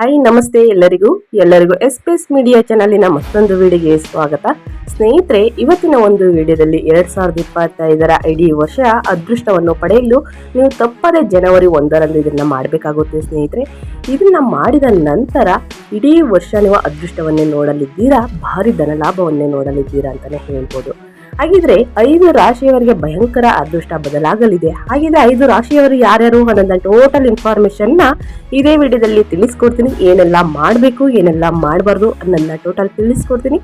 Hi ನಮಸ್ತೆ ಎಲ್ಲರಿಗೂ. ಎಲ್ಲರಿಗೂ ಎಸ್ ಪಿ ಎಸ್ ಮೀಡಿಯಾ ಚಾನಲಿನ ಮತ್ತೊಂದು ವಿಡಿಯೋಗೆ ಸ್ವಾಗತ. ಸ್ನೇಹಿತರೆ, ಇವತ್ತಿನ ಒಂದು ವಿಡಿಯೋದಲ್ಲಿ ಎರಡು ಸಾವಿರದ ಇಪ್ಪತ್ತೈದರ ಇಡೀ ವರ್ಷ ಅದೃಷ್ಟವನ್ನು ಪಡೆಯಲು ನೀವು ತಪ್ಪದೇ ಜನವರಿ ಒಂದರಂದು ಇದನ್ನ ಮಾಡಬೇಕಾಗುತ್ತೆ ಸ್ನೇಹಿತರೆ. ಇದನ್ನ ಮಾಡಿದ ನಂತರ ಇಡೀ ವರ್ಷ ನೀವು ಅದೃಷ್ಟವನ್ನೇ ನೋಡಲಿದ್ದೀರಾ? ಭಾರಿ ಧನಲಾಭವನ್ನೇ ನೋಡಲಿದ್ದೀರಾ ಅಂತಲೇ ಹೇಳ್ಬೋದು. ಹಾಗಿದ್ರೆ ಐದು ರಾಶಿಯವರಿಗೆ ಭಯಂಕರ ಅದೃಷ್ಟ ಬದಲಾಗಲಿದೆ. ಹಾಗಿದ್ರೆ ಐದು ರಾಶಿಯವರು ಯಾರ್ಯಾರು ಅನ್ನೋದ ಟೋಟಲ್ ಇನ್ಫಾರ್ಮೇಶನ್ನ ಇದೇ ವಿಡಿಯೋದಲ್ಲಿ ತಿಳಿಸ್ಕೊಡ್ತೀನಿ. ಏನೆಲ್ಲ ಮಾಡಬೇಕು, ಏನೆಲ್ಲ ಮಾಡಬಾರ್ದು ಅನ್ನೋದನ್ನ ಟೋಟಲ್ ತಿಳಿಸ್ಕೊಡ್ತೀನಿ.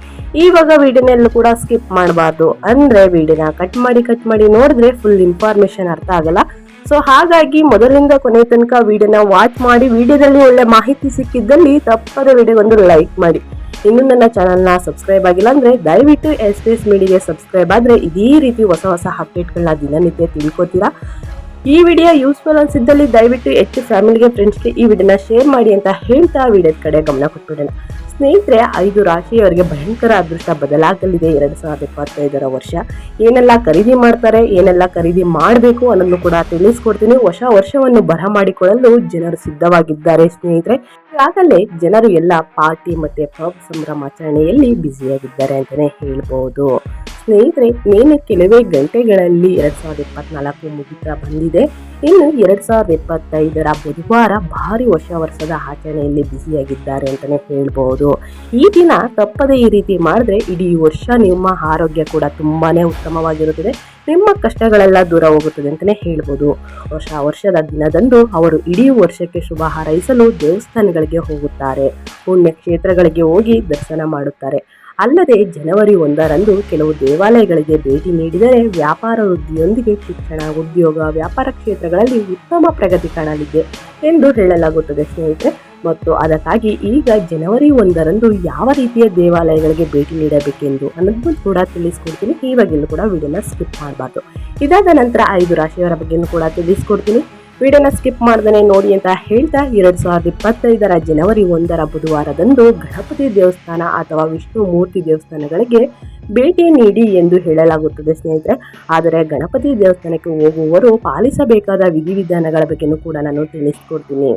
ಇವಾಗ ವಿಡಿಯೋನೆಲ್ಲೂ ಕೂಡ ಸ್ಕಿಪ್ ಮಾಡಬಾರ್ದು ಅಂದ್ರೆ ವಿಡಿಯೋನ ಕಟ್ ಮಾಡಿ ಕಟ್ ಮಾಡಿ ನೋಡಿದ್ರೆ ಫುಲ್ ಇನ್ಫಾರ್ಮೇಶನ್ ಅರ್ಥ ಆಗಲ್ಲ. ಸೊ ಹಾಗಾಗಿ ಮೊದಲಿಂದ ಕೊನೆ ತನಕ ವಿಡಿಯೋನ ವಾಚ್ ಮಾಡಿ, ವಿಡಿಯೋದಲ್ಲಿ ಒಳ್ಳೆ ಮಾಹಿತಿ ಸಿಕ್ಕಿದ್ದಲ್ಲಿ ತಪ್ಪದ ವಿಡಿಯೋಗೊಂದು ಲೈಕ್ ಮಾಡಿ. ಇನ್ನು ನನ್ನ ಚಾನಲ್ನ ಸಬ್ಸ್ಕ್ರೈಬ್ ಆಗಿಲ್ಲ ಅಂದರೆ ದಯವಿಟ್ಟು ಎಸ್ ಪಿ ಎಸ್ ಮೀಡಿಗೆ ಸಬ್ಸ್ಕ್ರೈಬ್ ಆದರೆ ಇದೇ ರೀತಿ ಹೊಸ ಹೊಸ ಅಪ್ಡೇಟ್ಗಳನ್ನ ದಿನನಿತ್ಯ ತಿಳ್ಕೊತೀರಾ? ಈ ವಿಡಿಯೋ ಯೂಸ್ಫುಲ್ ಅನಿಸಿದ್ದಲ್ಲಿ ದಯವಿಟ್ಟು ಹೆಚ್ಚು ಫ್ಯಾಮಿಲಿಗೆ ಫ್ರೆಂಡ್ಸ್ಗೆ ಈ ವಿಡಿಯೋನ ಶೇರ್ ಮಾಡಿ ಅಂತ ಹೇಳ್ತಾ ವಿಡಿಯೋದ ಕಡೆ ಗಮನ ಕೊಟ್ಬಿಡೋಣ. ಸ್ನೇಹಿತರೆ, ಐದು ರಾಶಿಯವರಿಗೆ ಭಯಂಕರ ಅದೃಷ್ಟ ಬದಲಾಗಲಿದೆ ಎರಡು ಸಾವಿರದ ಇಪ್ಪತ್ತೈದರ ವರ್ಷ. ಏನೆಲ್ಲ ಖರೀದಿ ಮಾಡ್ತಾರೆ, ಏನೆಲ್ಲ ಖರೀದಿ ಮಾಡಬೇಕು ಅನ್ನೋದನ್ನು ಕೂಡ ತಿಳಿಸ್ಕೊಡ್ತೀನಿ. ಹೊಸ ವರ್ಷವನ್ನು ಬರಮಾಡಿಕೊಳ್ಳಲು ಜನರು ಸಿದ್ಧವಾಗಿದ್ದಾರೆ ಸ್ನೇಹಿತರೆ. ಈಗಾಗಲೇ ಜನರು ಎಲ್ಲ ಪಾರ್ಟಿ ಮತ್ತೆ ಪಬ್ ಸಂಭ್ರಮಾಚರಣೆಯಲ್ಲಿ ಬ್ಯುಸಿಯಾಗಿದ್ದಾರೆ ಅಂತಲೇ ಹೇಳ್ಬೋದು. ಸ್ನೇಹಿತರೆ ಮೇನೆ ಕೆಲವೇ ಗಂಟೆಗಳಲ್ಲಿ ಎರಡ್ ಸಾವಿರದ ಇಪ್ಪತ್ನಾಲ್ಕು ಮುಗಿತ ಬಂದಿದೆ. ಇನ್ನು ಎರಡ್ ಸಾವಿರದ ಇಪ್ಪತ್ತೈದರ ಬುಧವಾರ ಭಾರಿ ವರ್ಷ ವರ್ಷದ ಆಚರಣೆಯಲ್ಲಿ ಬ್ಯುಸಿಯಾಗಿದ್ದಾರೆ ಅಂತಾನೆ ಹೇಳ್ಬೋದು. ಈ ದಿನ ತಪ್ಪದೇ ಈ ರೀತಿ ಮಾಡಿದ್ರೆ ಇಡೀ ವರ್ಷ ನಿಮ್ಮ ಆರೋಗ್ಯ ಕೂಡ ತುಂಬಾ ಉತ್ತಮವಾಗಿರುತ್ತದೆ. ನಿಮ್ಮ ಕಷ್ಟಗಳೆಲ್ಲ ದೂರ ಹೋಗುತ್ತದೆ ಅಂತಲೇ ಹೇಳ್ಬೋದು. ವರ್ಷ ವರ್ಷದ ದಿನದಂದು ಅವರು ಇಡೀ ವರ್ಷಕ್ಕೆ ಶುಭ ಹಾರೈಸಲು ದೇವಸ್ಥಾನಗಳಿಗೆ ಹೋಗುತ್ತಾರೆ. ಪುಣ್ಯ ಕ್ಷೇತ್ರಗಳಿಗೆ ಹೋಗಿ ದರ್ಶನ ಮಾಡುತ್ತಾರೆ. ಅಲ್ಲದೆ ಜನವರಿ ಒಂದರಂದು ಕೆಲವು ದೇವಾಲಯಗಳಿಗೆ ಭೇಟಿ ನೀಡಿದರೆ ವ್ಯಾಪಾರ ವೃದ್ಧಿಯೊಂದಿಗೆ ಶಿಕ್ಷಣ, ಉದ್ಯೋಗ, ವ್ಯಾಪಾರ ಕ್ಷೇತ್ರಗಳಲ್ಲಿ ಉತ್ತಮ ಪ್ರಗತಿ ಕಾಣಲಿದೆ ಎಂದು ಹೇಳಲಾಗುತ್ತದೆ ಸ್ನೇಹಿತರೆ. ಮತ್ತು ಅದಕ್ಕಾಗಿ ಈಗ ಜನವರಿ ಒಂದರಂದು ಯಾವ ರೀತಿಯ ದೇವಾಲಯಗಳಿಗೆ ಭೇಟಿ ನೀಡಬೇಕೆಂದು ಅನ್ನೋದನ್ನು ಕೂಡ ತಿಳಿಸ್ಕೊಡ್ತೀನಿ. ಇವಾಗಿಂದು ಕೂಡ ವಿಡಿಯೋನ ಸ್ಕಿಪ್ ಮಾಡಬಾರ್ದು. ಇದಾದ ನಂತರ ಐದು ರಾಶಿಯವರ ಬಗ್ಗೆಯೂ ಕೂಡ ತಿಳಿಸ್ಕೊಡ್ತೀನಿ. ವಿಡಿಯೋನ ಸ್ಕಿಪ್ ಮಾಡ್ದೇ ನೋಡಿ ಅಂತ ಹೇಳ್ತಾ ಎರಡ್ ಸಾವಿರದ ಇಪ್ಪತ್ತೈದರ ಜನವರಿ ಒಂದರ ಬುಧವಾರದಂದು ಗಣಪತಿ ದೇವಸ್ಥಾನ ಅಥವಾ ವಿಷ್ಣು ಮೂರ್ತಿ ದೇವಸ್ಥಾನಗಳಿಗೆ ಭೇಟಿ ನೀಡಿ ಎಂದು ಹೇಳಲಾಗುತ್ತದೆ ಸ್ನೇಹಿತರೆ. ಆದರೆ ಗಣಪತಿ ದೇವಸ್ಥಾನಕ್ಕೆ ಹೋಗುವವರು ಪಾಲಿಸಬೇಕಾದ ವಿಧಿವಿಧಾನಗಳ ಬಗ್ಗೆನೂ ಕೂಡ ನಾನು ತಿಳಿಸ್ಕೊಡ್ತೀನಿ.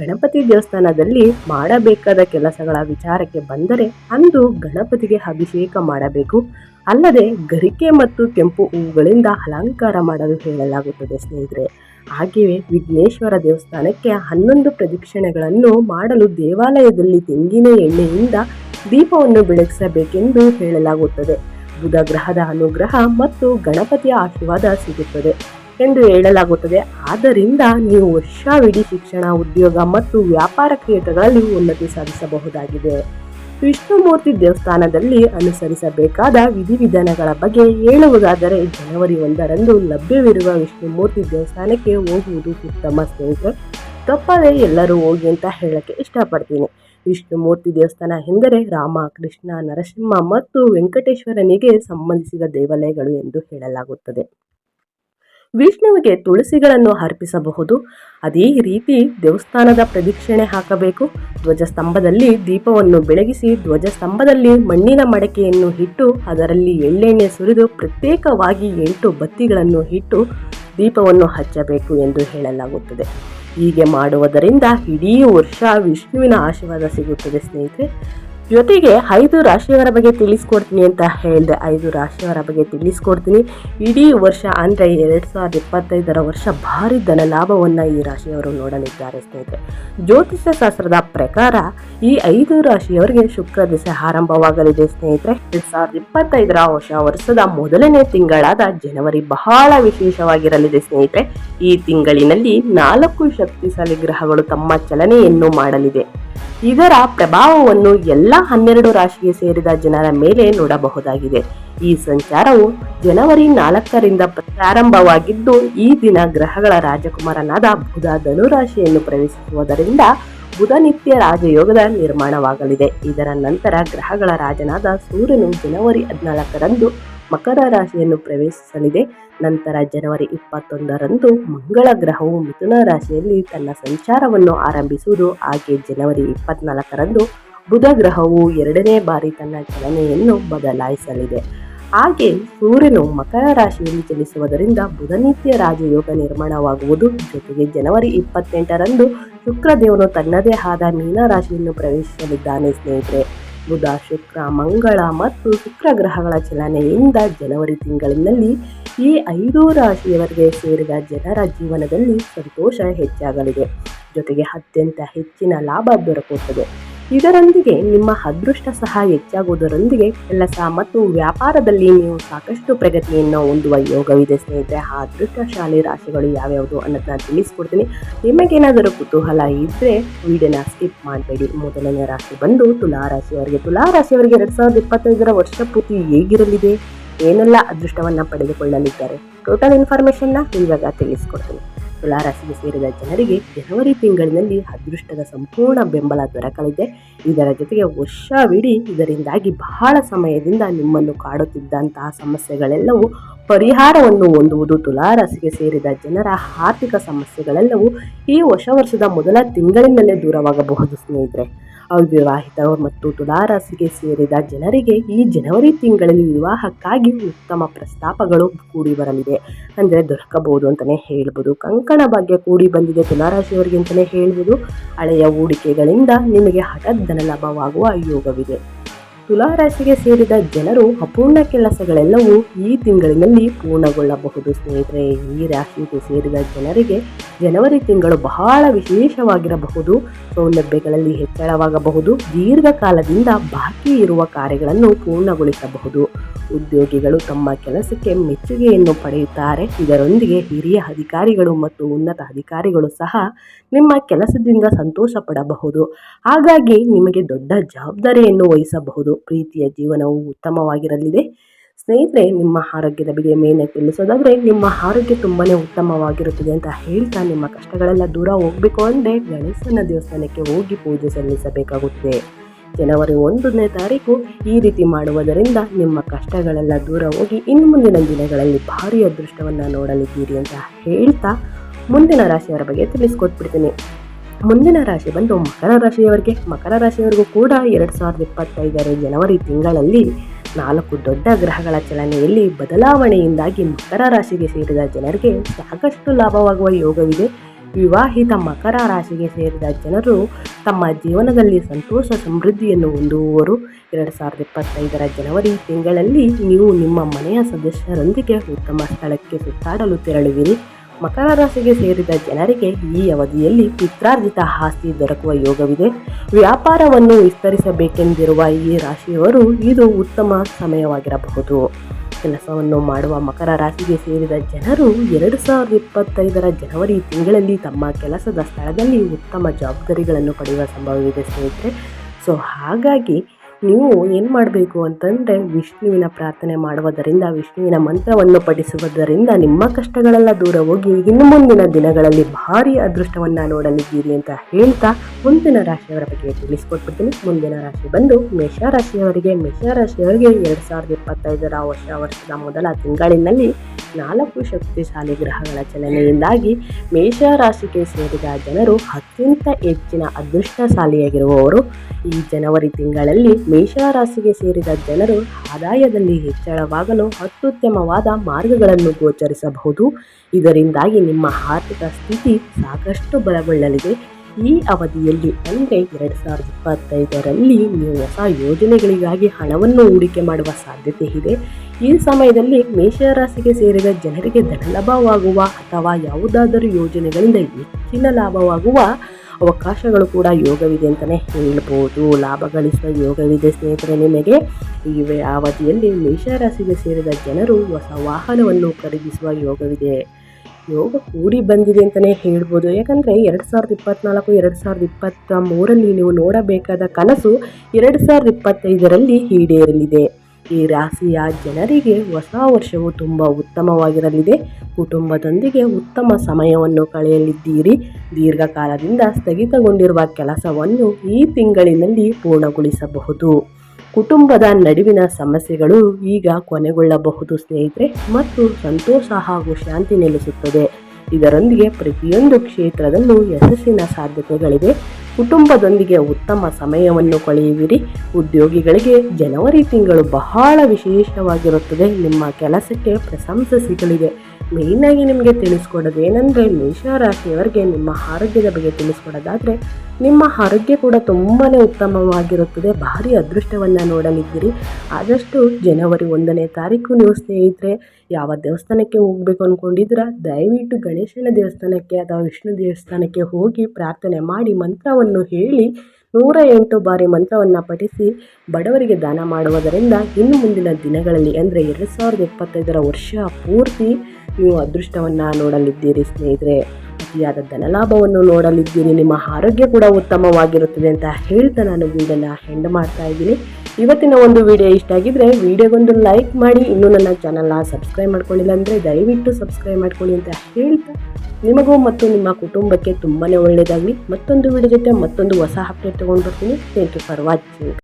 ಗಣಪತಿ ದೇವಸ್ಥಾನದಲ್ಲಿ ಮಾಡಬೇಕಾದ ಕೆಲಸಗಳ ವಿಚಾರಕ್ಕೆ ಬಂದರೆ ಅಂದು ಗಣಪತಿಗೆ ಅಭಿಷೇಕ ಮಾಡಬೇಕು. ಅಲ್ಲದೆ ಗರಿಕೆ ಮತ್ತು ಕೆಂಪು ಹೂವುಗಳಿಂದ ಅಲಂಕಾರ ಮಾಡಲು ಹೇಳಲಾಗುತ್ತದೆ ಸ್ನೇಹಿತರೆ. ಹಾಗೆಯೇ ವಿಘ್ನೇಶ್ವರ ದೇವಸ್ಥಾನಕ್ಕೆ ಹನ್ನೊಂದು ಪ್ರದಕ್ಷಿಣೆಗಳನ್ನು ಮಾಡಲು ದೇವಾಲಯದಲ್ಲಿ ತೆಂಗಿನ ಎಣ್ಣೆಯಿಂದ ದೀಪವನ್ನು ಬೆಳಗಿಸಬೇಕೆಂದು ಹೇಳಲಾಗುತ್ತದೆ. ಬುಧ ಗ್ರಹದ ಅನುಗ್ರಹ ಮತ್ತು ಗಣಪತಿಯ ಆಶೀರ್ವಾದ ಸಿಗುತ್ತದೆ ಎಂದು ಹೇಳಲಾಗುತ್ತದೆ. ಆದ್ದರಿಂದ ನೀವು ವರ್ಷವಿಡೀ ಶಿಕ್ಷಣ, ಉದ್ಯೋಗ ಮತ್ತು ವ್ಯಾಪಾರ ಕ್ಷೇತ್ರಗಳಲ್ಲಿ ಉನ್ನತಿ ಸಾಧಿಸಬಹುದಾಗಿದೆ. ವಿಷ್ಣುಮೂರ್ತಿ ದೇವಸ್ಥಾನದಲ್ಲಿ ಅನುಸರಿಸಬೇಕಾದ ವಿಧಿವಿಧಾನಗಳ ಬಗ್ಗೆ ಹೇಳುವುದಾದರೆ ಜನವರಿ ಒಂದರಂದು ಲಭ್ಯವಿರುವ ವಿಷ್ಣುಮೂರ್ತಿ ದೇವಸ್ಥಾನಕ್ಕೆ ಹೋಗುವುದು ಉತ್ತಮ ಸ್ನೇಹಿತರೆ. ತಪ್ಪದೇ ಎಲ್ಲರೂ ಹೋಗಿ ಅಂತ ಹೇಳಕ್ಕೆ ಇಷ್ಟಪಡ್ತೀನಿ. ವಿಷ್ಣುಮೂರ್ತಿ ದೇವಸ್ಥಾನ ಎಂದರೆ ರಾಮ, ಕೃಷ್ಣ, ನರಸಿಂಹ ಮತ್ತು ವೆಂಕಟೇಶ್ವರನಿಗೆ ಸಂಬಂಧಿಸಿದ ದೇವಾಲಯಗಳು ಎಂದು ಹೇಳಲಾಗುತ್ತದೆ. ವಿಷ್ಣುವಿಗೆ ತುಳಸಿಗಳನ್ನು ಅರ್ಪಿಸಬಹುದು. ಅದೇ ರೀತಿ ದೇವಸ್ಥಾನದ ಪ್ರದಕ್ಷಿಣೆ ಹಾಕಬೇಕು. ಧ್ವಜಸ್ತಂಭದಲ್ಲಿ ದೀಪವನ್ನು ಬೆಳಗಿಸಿ ಧ್ವಜಸ್ತಂಭದಲ್ಲಿ ಮಣ್ಣಿನ ಮಡಕೆಯನ್ನು ಇಟ್ಟು ಅದರಲ್ಲಿ ಎಳ್ಳೆಣ್ಣೆ ಸುರಿದು ಪ್ರತ್ಯೇಕವಾಗಿ ಎಂಟು ಬತ್ತಿಗಳನ್ನು ಇಟ್ಟು ದೀಪವನ್ನು ಹಚ್ಚಬೇಕು ಎಂದು ಹೇಳಲಾಗುತ್ತದೆ. ಹೀಗೆ ಮಾಡುವುದರಿಂದ ಇಡೀ ವರ್ಷ ವಿಷ್ಣುವಿನ ಆಶೀರ್ವಾದ ಸಿಗುತ್ತದೆ ಸ್ನೇಹಿತರೆ. ಜೊತೆಗೆ ಐದು ರಾಶಿಯವರ ಬಗ್ಗೆ ತಿಳಿಸ್ಕೊಡ್ತೀನಿ ಅಂತ ಹೇಳಿದೆ. ಐದು ರಾಶಿಯವರ ಬಗ್ಗೆ ತಿಳಿಸ್ಕೊಡ್ತೀನಿ. ಇಡೀ ವರ್ಷ ಅಂದರೆ ಎರಡು ಸಾವಿರದ ಇಪ್ಪತ್ತೈದರ ವರ್ಷ ಭಾರಿ ಧನ ಲಾಭವನ್ನು ಈ ರಾಶಿಯವರು ನೋಡಲಿದ್ದಾರೆ ಸ್ನೇಹಿತರೆ. ಜ್ಯೋತಿಷ್ಯ ಶಾಸ್ತ್ರದ ಪ್ರಕಾರ ಈ ಐದು ರಾಶಿಯವರಿಗೆ ಶುಕ್ರ ದಿಸೆ ಆರಂಭವಾಗಲಿದೆ ಸ್ನೇಹಿತರೆ. ಎರಡು ಸಾವಿರದ ಇಪ್ಪತ್ತೈದರ ಹೊಸ ವರ್ಷದ ಮೊದಲನೇ ತಿಂಗಳಾದ ಜನವರಿ ಬಹಳ ವಿಶೇಷವಾಗಿರಲಿದೆ ಸ್ನೇಹಿತರೆ. ಈ ತಿಂಗಳಿನಲ್ಲಿ ನಾಲ್ಕು ಶಕ್ತಿಶಾಲಿ ಗ್ರಹಗಳು ತಮ್ಮ ಚಲನೆಯನ್ನು ಮಾಡಲಿದೆ. ಇದರ ಪ್ರಭಾವವನ್ನು ಎಲ್ಲ ಹನ್ನೆರಡು ರಾಶಿಗೆ ಸೇರಿದ ಜನರ ಮೇಲೆ ನೋಡಬಹುದಾಗಿದೆ. ಈ ಸಂಚಾರವು ಜನವರಿ ನಾಲ್ಕರಿಂದ ಪ್ರಾರಂಭವಾಗಿದ್ದು, ಈ ದಿನ ಗ್ರಹಗಳ ರಾಜಕುಮಾರನಾದ ಬುಧ ಧನುರಾಶಿಯನ್ನು ಪ್ರವೇಶಿಸುವುದರಿಂದ ಬುಧನಿತ್ಯ ರಾಜಯೋಗದ ನಿರ್ಮಾಣವಾಗಲಿದೆ. ಇದರ ನಂತರ ಗ್ರಹಗಳ ರಾಜನಾದ ಸೂರ್ಯನು ಜನವರಿ ಹದಿನಾಲ್ಕರಂದು ಮಕರ ರಾಶಿಯನ್ನು ಪ್ರವೇಶಿಸಲಿದೆ. ನಂತರ ಜನವರಿ ಇಪ್ಪತ್ತೊಂದರಂದು ಮಂಗಳ ಗ್ರಹವು ಮಿಥುನ ರಾಶಿಯಲ್ಲಿ ತನ್ನ ಸಂಚಾರವನ್ನು ಆರಂಭಿಸುವುದು. ಹಾಗೆ ಜನವರಿ ಇಪ್ಪತ್ನಾಲ್ಕರಂದು ಬುಧ ಗ್ರಹವು ಎರಡನೇ ಬಾರಿ ತನ್ನ ಚಲನೆಯನ್ನು ಬದಲಾಯಿಸಲಿದೆ. ಹಾಗೆ ಸೂರ್ಯನು ಮಕರ ರಾಶಿಯಲ್ಲಿ ಚಲಿಸುವುದರಿಂದ ಬುಧನಿತ್ಯ ರಾಜಯೋಗ ನಿರ್ಮಾಣವಾಗುವುದು. ಜೊತೆಗೆ ಜನವರಿ ಇಪ್ಪತ್ತೆಂಟರಂದು ಶುಕ್ರದೇವನು ತನ್ನದೇ ಆದ ಮೀನ ರಾಶಿಯನ್ನು ಪ್ರವೇಶಿಸಲಿದ್ದಾನೆ ಸ್ನೇಹಿತರೆ. ಬುಧ ಶುಕ್ರ ಮಂಗಳ ಮತ್ತು ಶುಕ್ರ ಗ್ರಹಗಳ ಚಲನೆಯಿಂದ ಜನವರಿ ತಿಂಗಳಿನಲ್ಲಿ ಈ ಐದು ರಾಶಿಯವರಿಗೆ ಸೇರಿದ ಜನರ ಜೀವನದಲ್ಲಿ ಸಂತೋಷ ಹೆಚ್ಚಾಗಲಿದೆ. ಜೊತೆಗೆ ಅತ್ಯಂತ ಹೆಚ್ಚಿನ ಲಾಭ ದೊರಕುತ್ತದೆ. ಇದರೊಂದಿಗೆ ನಿಮ್ಮ ಅದೃಷ್ಟ ಸಹ ಹೆಚ್ಚಾಗುವುದರೊಂದಿಗೆ ಕೆಲಸ ಮತ್ತು ವ್ಯಾಪಾರದಲ್ಲಿ ನೀವು ಸಾಕಷ್ಟು ಪ್ರಗತಿಯನ್ನು ಹೊಂದುವ ಯೋಗವಿದೆ, ಸ್ನೇಹಿತರೆ. ಆ ಅದೃಷ್ಟಶಾಲಿ ರಾಶಿಗಳು ಯಾವ್ಯಾವುದು ಅನ್ನೋದನ್ನ ತಿಳಿಸ್ಕೊಡ್ತೀನಿ. ನಿಮಗೇನಾದರೂ ಕುತೂಹಲ ಇದ್ದರೆ ವಿಡಿಯೋನ ಸ್ಕಿಪ್ ಮಾಡಬೇಡಿ. ಮೊದಲನೇ ರಾಶಿ ಬಂದು ತುಲಾ ರಾಶಿಯವರಿಗೆ. ತುಲಾ ರಾಶಿಯವರಿಗೆ ಎರಡು ಸಾವಿರದ ಇಪ್ಪತ್ತೈದರ ವರ್ಷ ಪೂರ್ತಿ ಹೇಗಿರಲಿದೆ? ಏನೆಲ್ಲ ಅದೃಷ್ಟವನ್ನು ಪಡೆದುಕೊಳ್ಳಲಿದ್ದಾರೆ? ಟೋಟಲ್ ಇನ್ಫಾರ್ಮೇಷನ್ನ ಇವಾಗ ತಿಳಿಸ್ಕೊಡ್ತೀನಿ. ತುಲಾರಾಶಿಗೆ ಸೇರಿದ ಜನರಿಗೆ ಜನವರಿ ತಿಂಗಳಿನಲ್ಲಿ ಅದೃಷ್ಟದ ಸಂಪೂರ್ಣ ಬೆಂಬಲ ದೊರಕಲಿದೆ. ಇದರ ಜೊತೆಗೆ ವರ್ಷವಿಡೀ ಇದರಿಂದಾಗಿ ಬಹಳ ಸಮಯದಿಂದ ನಿಮ್ಮನ್ನು ಕಾಡುತ್ತಿದ್ದಂತಹ ಸಮಸ್ಯೆಗಳೆಲ್ಲವೂ, ಪರಿಹಾರವನ್ನು ಹೊಂದುವುದು ತುಲಾರಾಶಿಗೆ ಸೇರಿದ ಜನರ ಆರ್ಥಿಕ ಸಮಸ್ಯೆಗಳೆಲ್ಲವೂ ಈ ಹೊಸ ವರ್ಷದ ಮೊದಲ ತಿಂಗಳಿನಲ್ಲೇ ದೂರವಾಗಬಹುದು ಸ್ನೇಹಿತರೆ. ಅವಿವಾಹಿತರು ಮತ್ತು ತುಲಾರಾಶಿಗೆ ಸೇರಿದ ಜನರಿಗೆ ಈ ಜನವರಿ ತಿಂಗಳಲ್ಲಿ ವಿವಾಹಕ್ಕಾಗಿ ಉತ್ತಮ ಪ್ರಸ್ತಾಪಗಳು ಕೂಡಿ ಬರಲಿದೆ. ಅಂದರೆ ದೊರಕಬಹುದು ಅಂತಲೇ ಹೇಳ್ಬೋದು. ಕಂಕಣ ಭಾಗ್ಯ ಕೂಡಿ ಬಂದಿದೆ ತುಲಾರಾಶಿಯವರಿಗೆ ಅಂತಲೇ ಹೇಳ್ಬೋದು. ಹಳೆಯ ಹೂಡಿಕೆಗಳಿಂದ ನಿಮಗೆ ಹಠಾತ್ ಧನ ಲಾಭವಾಗುವ ಯೋಗವಿದೆ ತುಲಾರಾಶಿಗೆ ಸೇರಿದ ಜನರು ಅಪೂರ್ಣ ಕೆಲಸಗಳೆಲ್ಲವೂ ಈ ತಿಂಗಳಿನಲ್ಲಿ ಪೂರ್ಣಗೊಳ್ಳಬಹುದು. ಸ್ನೇಹಿತರೆ, ಈ ರಾಶಿಗೆ ಸೇರಿದ ಜನರಿಗೆ ಜನವರಿ ತಿಂಗಳು ಬಹಳ ವಿಶೇಷವಾಗಿರಬಹುದು. ಸೌಲಭ್ಯಗಳಲ್ಲಿ ಹೆಚ್ಚಳವಾಗಬಹುದು. ದೀರ್ಘಕಾಲದಿಂದ ಬಾಕಿ ಇರುವ ಕಾರ್ಯಗಳನ್ನು ಪೂರ್ಣಗೊಳಿಸಬಹುದು. ಉದ್ಯೋಗಿಗಳು ತಮ್ಮ ಕೆಲಸಕ್ಕೆ ಮೆಚ್ಚುಗೆಯನ್ನು ಪಡೆಯುತ್ತಾರೆ. ಇದರೊಂದಿಗೆ ಹಿರಿಯ ಅಧಿಕಾರಿಗಳು ಮತ್ತು ಉನ್ನತ ಅಧಿಕಾರಿಗಳು ಸಹ ನಿಮ್ಮ ಕೆಲಸದಿಂದ ಸಂತೋಷ ಪಡಬಹುದು ಹಾಗಾಗಿ ನಿಮಗೆ ದೊಡ್ಡ ಜವಾಬ್ದಾರಿಯನ್ನು ವಹಿಸಬಹುದು. ಪ್ರೀತಿಯ ಜೀವನವು ಉತ್ತಮವಾಗಿರಲಿದೆ. ಸ್ನೇಹಿತರೆ, ನಿಮ್ಮ ಆರೋಗ್ಯದ ಬಗ್ಗೆ ಮೇನಾಗಿ ತಿಳಿಸೋದಾದರೆ, ನಿಮ್ಮ ಆರೋಗ್ಯ ತುಂಬಾ ಉತ್ತಮವಾಗಿರುತ್ತದೆ ಅಂತ ಹೇಳ್ತಾ ನಿಮ್ಮ ಕಷ್ಟಗಳೆಲ್ಲ ದೂರ ಹೋಗಬೇಕು ಅಂದರೆ ಗಣೇಶನ ದೇವಸ್ಥಾನಕ್ಕೆ ಹೋಗಿ ಪೂಜೆ ಸಲ್ಲಿಸಬೇಕಾಗುತ್ತದೆ. ಜನವರಿ ಒಂದನೇ ತಾರೀಕು ಈ ರೀತಿ ಮಾಡುವುದರಿಂದ ನಿಮ್ಮ ಕಷ್ಟಗಳೆಲ್ಲ ದೂರ ಹೋಗಿ ಇನ್ನು ಮುಂದಿನ ದಿನಗಳಲ್ಲಿ ಭಾರಿ ಅದೃಷ್ಟವನ್ನು ನೋಡಲಿದ್ದೀರಿ ಅಂತ ಹೇಳ್ತಾ ಮುಂದಿನ ರಾಶಿಯವರ ಬಗ್ಗೆ ತಿಳಿಸ್ಕೊಟ್ಬಿಡ್ತೀನಿ. ಮುಂದಿನ ರಾಶಿ ಬಂದು ಮಕರ ರಾಶಿಯವರಿಗೆ, ಮಕರ ರಾಶಿಯವರಿಗೂ ಕೂಡ ಎರಡು ಸಾವಿರದ ಇಪ್ಪತ್ತೈದರ ಜನವರಿ ತಿಂಗಳಲ್ಲಿ ನಾಲ್ಕು ದೊಡ್ಡ ಗ್ರಹಗಳ ಚಲನೆಯಲ್ಲಿ ಬದಲಾವಣೆಯಿಂದಾಗಿ ಮಕರ ರಾಶಿಗೆ ಸೇರಿದ ಜನರಿಗೆ ಸಾಕಷ್ಟು ಲಾಭವಾಗುವ ಯೋಗವಿದೆ. ವಿವಾಹಿತ ಮಕರ ರಾಶಿಗೆ ಸೇರಿದ ಜನರು ತಮ್ಮ ಜೀವನದಲ್ಲಿ ಸಂತೋಷ, ಸಮೃದ್ಧಿಯನ್ನು ಹೊಂದುವವರು ಎರಡು ಸಾವಿರದ ಇಪ್ಪತ್ತೈದರ ಜನವರಿ ತಿಂಗಳಲ್ಲಿ ನೀವು ನಿಮ್ಮ ಮನೆಯ ಸದಸ್ಯರೊಂದಿಗೆ ಉತ್ತಮ ಸ್ಥಳಕ್ಕೆ ಸುತ್ತಾಡಲು ತೆರಳುವಿರಿ. ಮಕರ ರಾಶಿಗೆ ಸೇರಿದ ಜನರಿಗೆ ಈ ಅವಧಿಯಲ್ಲಿ ಪಿತ್ರಾರ್ಜಿತ ಆಸ್ತಿ ದೊರಕುವ ಯೋಗವಿದೆ. ವ್ಯಾಪಾರವನ್ನು ವಿಸ್ತರಿಸಬೇಕೆಂದಿರುವ ಈ ರಾಶಿಯವರು ಇದು ಉತ್ತಮ ಸಮಯವಾಗಿರಬಹುದು. ಕೆಲಸವನ್ನು ಮಾಡುವ ಮಕರ ರಾಶಿಗೆ ಸೇರಿದ ಜನರು ಎರಡು ಸಾವಿರದ ಇಪ್ಪತ್ತೈದರ ಜನವರಿ ತಿಂಗಳಲ್ಲಿ ತಮ್ಮ ಕೆಲಸದ ಸ್ಥಳದಲ್ಲಿ ಉತ್ತಮ ಜವಾಬ್ದಾರಿಗಳನ್ನು ಪಡೆಯುವ ಸಂಭವವಿದೆ ಸ್ನೇಹಿತರೆ. ಸೊ, ಹಾಗಾಗಿ ನೀವು ಏನು ಮಾಡಬೇಕು ಅಂತಂದರೆ ವಿಷ್ಣುವಿನ ಪ್ರಾರ್ಥನೆ ಮಾಡುವುದರಿಂದ, ವಿಷ್ಣುವಿನ ಮಂತ್ರವನ್ನು ಪಠಿಸುವುದರಿಂದ ನಿಮ್ಮ ಕಷ್ಟಗಳೆಲ್ಲ ದೂರ ಹೋಗಿ ಇನ್ನು ಮುಂದಿನ ದಿನಗಳಲ್ಲಿ ಭಾರಿ ಅದೃಷ್ಟವನ್ನು ನೋಡಲಿದ್ದೀರಿ ಅಂತ ಹೇಳ್ತಾ ಮುಂದಿನ ರಾಶಿಯವರ ಬಗ್ಗೆ ತಿಳಿಸ್ಕೊಟ್ಬಿಡ್ತೀನಿ. ಮುಂದಿನ ರಾಶಿ ಬಂದು ಮೇಷರಾಶಿಯವರಿಗೆ ಮೇಷರಾಶಿಯವರಿಗೆ ಎರಡು ಸಾವಿರದ ಇಪ್ಪತ್ತೈದರ ವರ್ಷ, ವರ್ಷದ ಮೊದಲ ತಿಂಗಳಿನಲ್ಲಿ ನಾಲ್ಕು ಶಕ್ತಿಶಾಲಿ ಗ್ರಹಗಳ ಚಲನೆಯಿಂದಾಗಿ ಮೇಷರಾಶಿಗೆ ಸೇರಿದ ಜನರು ಅತ್ಯಂತ ಹೆಚ್ಚಿನ ಅದೃಷ್ಟಶಾಲಿಯಾಗಿರುವವರು. ಈ ಜನವರಿ ತಿಂಗಳಲ್ಲಿ ಮೇಷರಾಶಿಗೆ ಸೇರಿದ ಜನರು ಆದಾಯದಲ್ಲಿ ಹೆಚ್ಚಳವಾಗಲು ಅತ್ಯುತ್ತಮವಾದ ಮಾರ್ಗಗಳನ್ನು ಗೋಚರಿಸಬಹುದು. ಇದರಿಂದಾಗಿ ನಿಮ್ಮ ಆರ್ಥಿಕ ಸ್ಥಿತಿ ಸಾಕಷ್ಟು ಬಲಗೊಳ್ಳಲಿದೆ. ಈ ಅವಧಿಯಲ್ಲಿ ಅಂದರೆ ಎರಡು ಸಾವಿರದ ಇಪ್ಪತ್ತೈದರಲ್ಲಿ ನೀವು ಹೊಸ ಯೋಜನೆಗಳಿಗಾಗಿ ಹಣವನ್ನು ಹೂಡಿಕೆ ಮಾಡುವ ಸಾಧ್ಯತೆ ಇದೆ. ಈ ಸಮಯದಲ್ಲಿ ಮೇಷರಾಶಿಗೆ ಸೇರಿದ ಜನರಿಗೆ ಧನಲಾಭವಾಗುವ ಅಥವಾ ಯಾವುದಾದರೂ ಯೋಜನೆಗಳಿಂದ ಹೆಚ್ಚಿನ ಲಾಭವಾಗುವ ಅವಕಾಶಗಳು ಕೂಡ ಯೋಗವಿದೆ ಅಂತಲೇ ಹೇಳ್ಬೋದು. ಲಾಭ ಗಳಿಸುವ ಯೋಗವಿದೆ ಸ್ನೇಹಿತರೆ ನಿಮಗೆ. ಈ ಅವಧಿಯಲ್ಲಿ ಮೇಷರಾಶಿಗೆ ಸೇರಿದ ಜನರು ಹೊಸ ವಾಹನವನ್ನು ಖರೀದಿಸುವ ಯೋಗವಿದೆ. ಯೋಗ ಕೂಡಿ ಬಂದಿದೆ ಅಂತಲೇ ಹೇಳ್ಬೋದು. ಯಾಕಂದರೆ ಎರಡು ಸಾವಿರದ ಇಪ್ಪತ್ತ್ನಾಲ್ಕು ಎರಡು ಸಾವಿರದ ಇಪ್ಪತ್ತ ಮೂರಲ್ಲಿ ನೀವು ನೋಡಬೇಕಾದ ಕನಸು ಎರಡು ಸಾವಿರದ ಇಪ್ಪತ್ತೈದರಲ್ಲಿ ಈಡೇರಲಿದೆ. ಈ ರಾಶಿಯ ಜನರಿಗೆ ಹೊಸ ವರ್ಷವು ತುಂಬ ಉತ್ತಮವಾಗಿರಲಿದೆ. ಕುಟುಂಬದೊಂದಿಗೆ ಉತ್ತಮ ಸಮಯವನ್ನು ಕಳೆಯಲಿದ್ದೀರಿ. ದೀರ್ಘಕಾಲದಿಂದ ಸ್ಥಗಿತಗೊಂಡಿರುವ ಕೆಲಸವನ್ನು ಈ ತಿಂಗಳಿನಲ್ಲಿ ಪೂರ್ಣಗೊಳಿಸಬಹುದು. ಕುಟುಂಬದ ನಡುವಿನ ಸಮಸ್ಯೆಗಳು ಈಗ ಕೊನೆಗೊಳ್ಳಬಹುದು ಸ್ನೇಹಿತರೆ ಮತ್ತು ಸಂತೋಷ ಹಾಗೂ ಶಾಂತಿ ನೆಲೆಸುತ್ತದೆ. ಇದರೊಂದಿಗೆ ಪ್ರತಿಯೊಂದು ಕ್ಷೇತ್ರದಲ್ಲೂ ಯಶಸ್ಸಿನ ಸಾಧ್ಯತೆಗಳಿವೆ. ಕುಟುಂಬದೊಂದಿಗೆ ಉತ್ತಮ ಸಮಯವನ್ನು ಕಳೆಯುವಿರಿ. ಉದ್ಯೋಗಿಗಳಿಗೆ ಜನವರಿ ತಿಂಗಳು ಬಹಳ ವಿಶೇಷವಾಗಿರುತ್ತದೆ. ನಿಮ್ಮ ಕೆಲಸಕ್ಕೆ ಪ್ರಶಂಸೆ ಸಿಗಲಿದೆ. ಮೇಯ್ನಾಗಿ ನಿಮಗೆ ತಿಳಿಸ್ಕೊಡೋದು ಏನಂದರೆ ಮೇಷರಾಶಿಯವರಿಗೆ ನಿಮ್ಮ ಆರೋಗ್ಯದ ಬಗ್ಗೆ ತಿಳಿಸ್ಕೊಡೋದಾದರೆ, ನಿಮ್ಮ ಆರೋಗ್ಯ ಕೂಡ ತುಂಬಾ ಉತ್ತಮವಾಗಿರುತ್ತದೆ. ಭಾರಿ ಅದೃಷ್ಟವನ್ನು ನೋಡಲಿದ್ದೀರಿ. ಆದಷ್ಟು ಜನವರಿ ಒಂದನೇ ತಾರೀಕು ನೀವು ಸ್ನೇಹಿತರೆ, ಯಾವ ದೇವಸ್ಥಾನಕ್ಕೆ ಹೋಗಬೇಕು ಅಂದ್ಕೊಂಡಿದ್ರ ದಯವಿಟ್ಟು ಗಣೇಶನ ದೇವಸ್ಥಾನಕ್ಕೆ ಅಥವಾ ವಿಷ್ಣು ದೇವಸ್ಥಾನಕ್ಕೆ ಹೋಗಿ ಪ್ರಾರ್ಥನೆ ಮಾಡಿ ಮಂತ್ರವನ್ನು ಹೇಳಿ ನೂರ ಎಂಟು ಬಾರಿ ಮಂತ್ರವನ್ನು ಪಠಿಸಿ ಬಡವರಿಗೆ ದಾನ ಮಾಡುವುದರಿಂದ ಇನ್ನು ಮುಂದಿನ ದಿನಗಳಲ್ಲಿ ಅಂದರೆ ಎರಡು ಸಾವಿರದ ಇಪ್ಪತ್ತೈದರ ವರ್ಷ ಪೂರ್ತಿ ನೀವು ಅದೃಷ್ಟವನ್ನು ನೋಡಲಿದ್ದೀರಿ ಸ್ನೇಹಿತರೆ. ಅತಿಯಾದ ಧನಲಾಭವನ್ನು ನೋಡಲಿದ್ದೀರಿ. ನಿಮ್ಮ ಆರೋಗ್ಯ ಕೂಡ ಉತ್ತಮವಾಗಿರುತ್ತದೆ ಅಂತ ಹೇಳ್ತಾ ನಾನು ವೀಡಿಯೋನ ಹೆಂಡ್ ಮಾಡ್ತಾ ಇದ್ದೀನಿ. ಇವತ್ತಿನ ಒಂದು ವಿಡಿಯೋ ಇಷ್ಟ ಆಗಿದ್ರೆ ವಿಡಿಯೋಗೊಂದು ಲೈಕ್ ಮಾಡಿ. ಇನ್ನೂ ನನ್ನ ಚಾನಲ್ನ ಸಬ್ಸ್ಕ್ರೈಬ್ ಮಾಡ್ಕೊಂಡಿಲ್ಲ ಅಂದರೆ ದಯವಿಟ್ಟು ಸಬ್ಸ್ಕ್ರೈಬ್ ಮಾಡ್ಕೊಳ್ಳಿ ಅಂತ ಹೇಳ್ತಾ ನಿಮಗೂ ಮತ್ತು ನಿಮ್ಮ ಕುಟುಂಬಕ್ಕೆ ತುಂಬಾ ಒಳ್ಳೆಯದಾಗಲಿ. ಮತ್ತೊಂದು ವಿಡಿಯೋ ಜೊತೆ ಮತ್ತೊಂದು ಹೊಸ ಅಪ್ಡೇಟ್ ತೊಗೊಂಡು ಬರ್ತೀನಿ. Thank you for watching